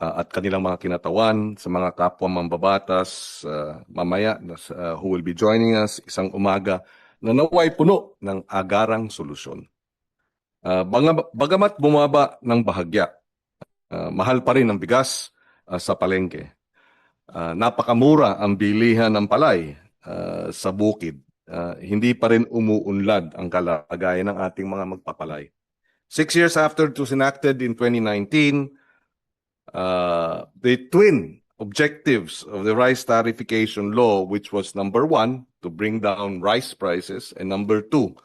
uh, at kanilang mga kinatawan, sa mga kapwa mambabatas uh, mamaya uh, who will be joining us isang umaga na naway puno ng agarang solusyon. Uh, baga- bagamat bumaba ng bahagya, uh, mahal pa rin ang bigas uh, sa palengke. Uh, napakamura ang bilihan ng palay uh, sa bukid. Uh, hindi pa rin umuunlad ang kalagayan ng ating mga magpapalay. Six years after it was enacted in 2019, uh, the twin objectives of the rice tarification law, which was number one, to bring down rice prices, and number two,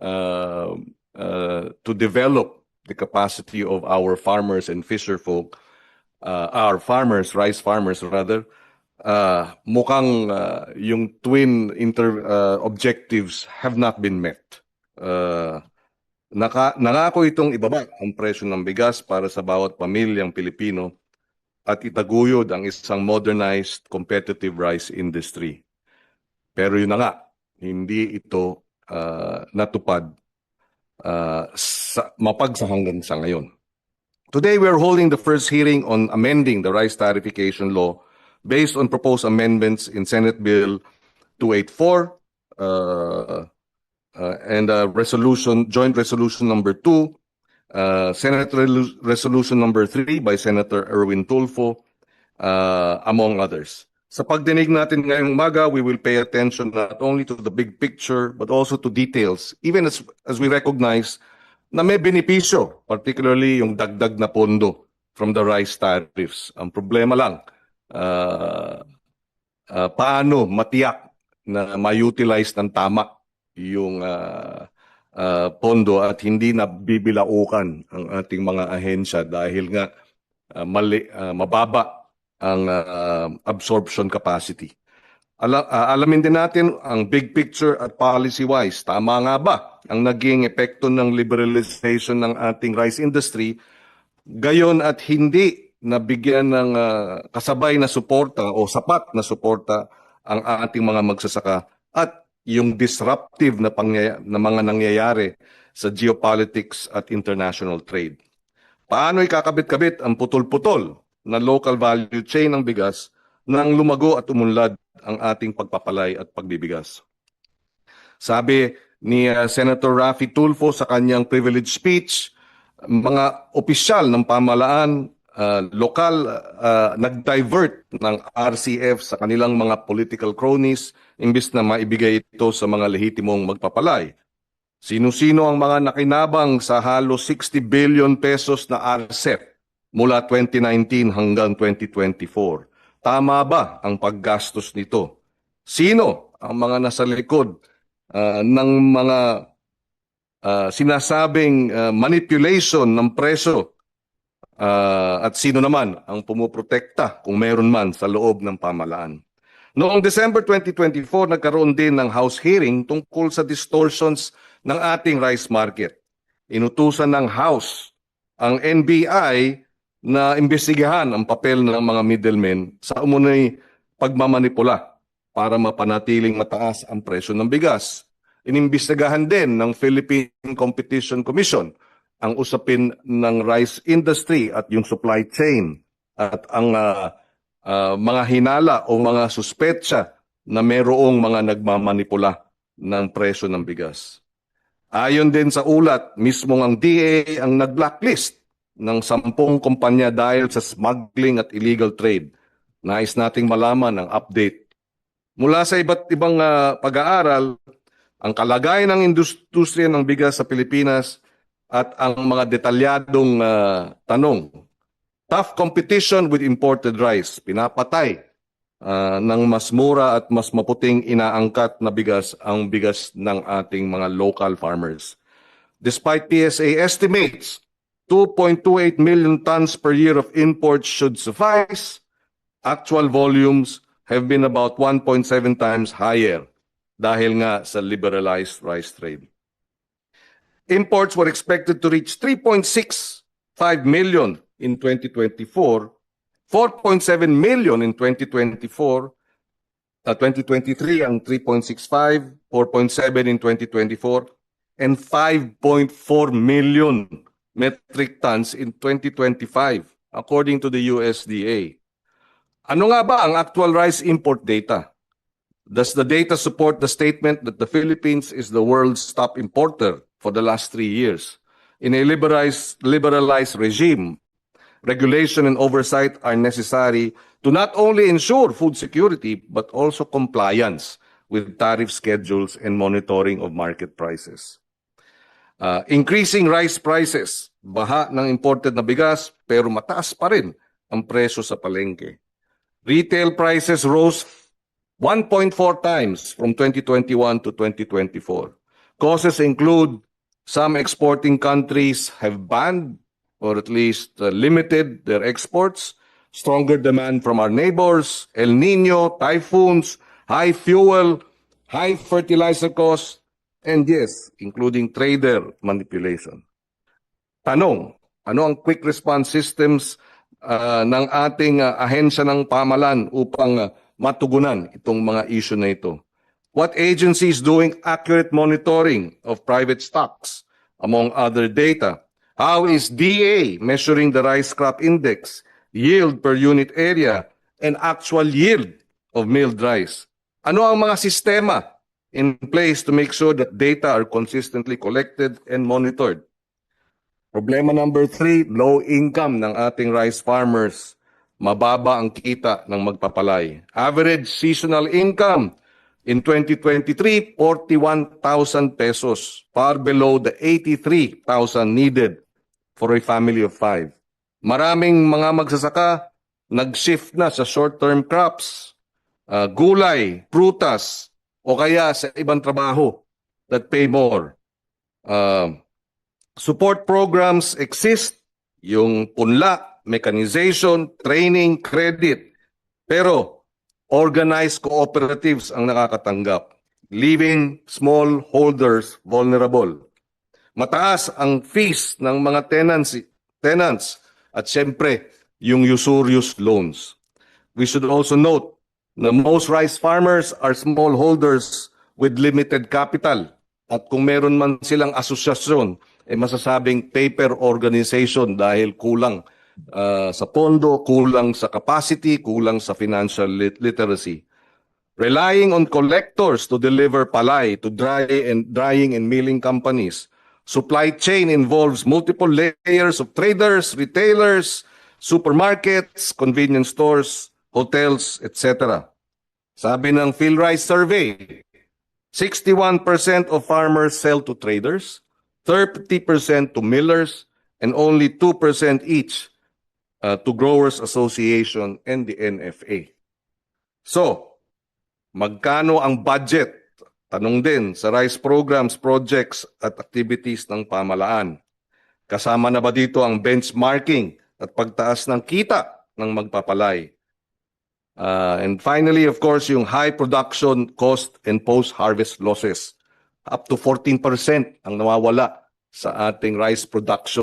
uh, uh, to develop the capacity of our farmers and fisher folk, uh, our farmers, rice farmers rather, uh, mukhang uh, yung twin inter uh, objectives have not been met. Uh, Naka, nangako itong ibaba ang presyo ng bigas para sa bawat pamilyang Pilipino at itaguyod ang isang modernized competitive rice industry. Pero yun na nga, hindi ito uh, natupad uh, sa, mapag sa ngayon. Today we are holding the first hearing on amending the rice tarification law based on proposed amendments in Senate Bill 284 uh, uh, and uh, resolution, joint resolution number two, uh, Senate Relu- resolution number three by Senator Erwin Tulfo, uh, among others. Sa pagdinig natin ngayong umaga, we will pay attention not only to the big picture, but also to details, even as, as we recognize na may benepisyo, particularly yung dagdag na pondo from the rice tariffs. Ang problema lang, uh, uh, paano matiyak na ma-utilize ng tama yung uh, uh, pondo at hindi na bibilaukan ang ating mga ahensya dahil nga uh, mali, uh, mababa ang uh, absorption capacity. Ala, uh, alamin din natin ang big picture at policy-wise. Tama nga ba ang naging epekto ng liberalization ng ating rice industry gayon at hindi nabigyan ng uh, kasabay na suporta o sapat na suporta ang ating mga magsasaka at yung disruptive na, pangyay- na mga nangyayari sa geopolitics at international trade. Paano ikakabit-kabit ang putol-putol na local value chain ng bigas nang lumago at umunlad ang ating pagpapalay at pagbibigas? Sabi ni uh, Senator Rafi Tulfo sa kanyang privilege speech, mga opisyal ng pamalaan uh, lokal uh, nag-divert ng RCF sa kanilang mga political cronies imbis na maibigay ito sa mga lehitimong magpapalay. Sino-sino ang mga nakinabang sa halos 60 billion pesos na RCEP mula 2019 hanggang 2024? Tama ba ang paggastos nito? Sino ang mga nasa likod uh, ng mga uh, sinasabing uh, manipulation ng presyo uh, at sino naman ang pumuprotekta kung meron man sa loob ng pamalaan? Noong December 2024, nagkaroon din ng House hearing tungkol sa distortions ng ating rice market. Inutusan ng House ang NBI na imbestigahan ang papel ng mga middlemen sa umunoy pagmamanipula para mapanatiling mataas ang presyo ng bigas. Inimbestigahan din ng Philippine Competition Commission ang usapin ng rice industry at yung supply chain at ang uh, uh, mga hinala o mga suspetsa na mayroong mga nagmamanipula ng presyo ng bigas. Ayon din sa ulat, mismo ang DA ang nag-blacklist ng sampung kumpanya dahil sa smuggling at illegal trade. Nais nating malaman ang update. Mula sa iba't ibang uh, pag-aaral, ang kalagayan ng industriya ng bigas sa Pilipinas at ang mga detalyadong uh, tanong. Tough competition with imported rice. Pinapatay uh, ng mas mura at mas maputing inaangkat na bigas ang bigas ng ating mga local farmers. Despite PSA estimates, 2.28 million tons per year of imports should suffice. Actual volumes have been about 1.7 times higher dahil nga sa liberalized rice trade. Imports were expected to reach 3.65 million in 2024, 4.7 million in 2024, uh, 2023 ang 3.65, 4.7 in 2024, and 5.4 million metric tons in 2025. according to the USDA. Ano nga ba ang actual rice import data? Does the data support the statement that the Philippines is the world's top importer for the last three years? In a liberalized, liberalized regime, regulation and oversight are necessary to not only ensure food security but also compliance with tariff schedules and monitoring of market prices. Uh, increasing rice prices, baha ng imported na bigas pero mataas pa rin ang presyo sa palengke. Retail prices rose 1.4 times from 2021 to 2024. Causes include some exporting countries have banned or at least uh, limited their exports, stronger demand from our neighbors, El Nino, typhoons, high fuel, high fertilizer costs, and yes, including trader manipulation. Tanong, ano ang quick response systems uh, ng ating uh, ahensya ng pamalan upang uh, matugunan itong mga issue na ito? What agency is doing accurate monitoring of private stocks, among other data? How is DA measuring the rice crop index, yield per unit area, and actual yield of milled rice? Ano ang mga sistema in place to make sure that data are consistently collected and monitored? Problema number three, low income ng ating rice farmers. Mababa ang kita ng magpapalay. Average seasonal income in 2023, 41,000 pesos, far below the 83,000 needed for a family of five. Maraming mga magsasaka nag-shift na sa short-term crops, uh, gulay, prutas, o kaya sa ibang trabaho that pay more. Uh, support programs exist, yung punla, mechanization, training, credit. Pero organized cooperatives ang nakakatanggap, leaving smallholders vulnerable. Mataas ang fees ng mga tenants, tenants at siyempre yung usurious loans. We should also note na most rice farmers are smallholders with limited capital. At kung meron man silang asosyasyon, eh masasabing paper organization dahil kulang uh, sa pondo, kulang sa capacity, kulang sa financial lit- literacy. Relying on collectors to deliver palay to dry and drying and milling companies. Supply chain involves multiple layers of traders, retailers, supermarkets, convenience stores, hotels, etc. Sabi ng PhilRice survey, 61% of farmers sell to traders, 30% to millers, and only 2% each uh, to Growers Association and the NFA. So, magkano ang budget? Tanong din sa rice programs, projects at activities ng pamalaan. Kasama na ba dito ang benchmarking at pagtaas ng kita ng magpapalay? Uh, and finally, of course, yung high production cost and post-harvest losses. Up to 14% ang nawawala sa ating rice production.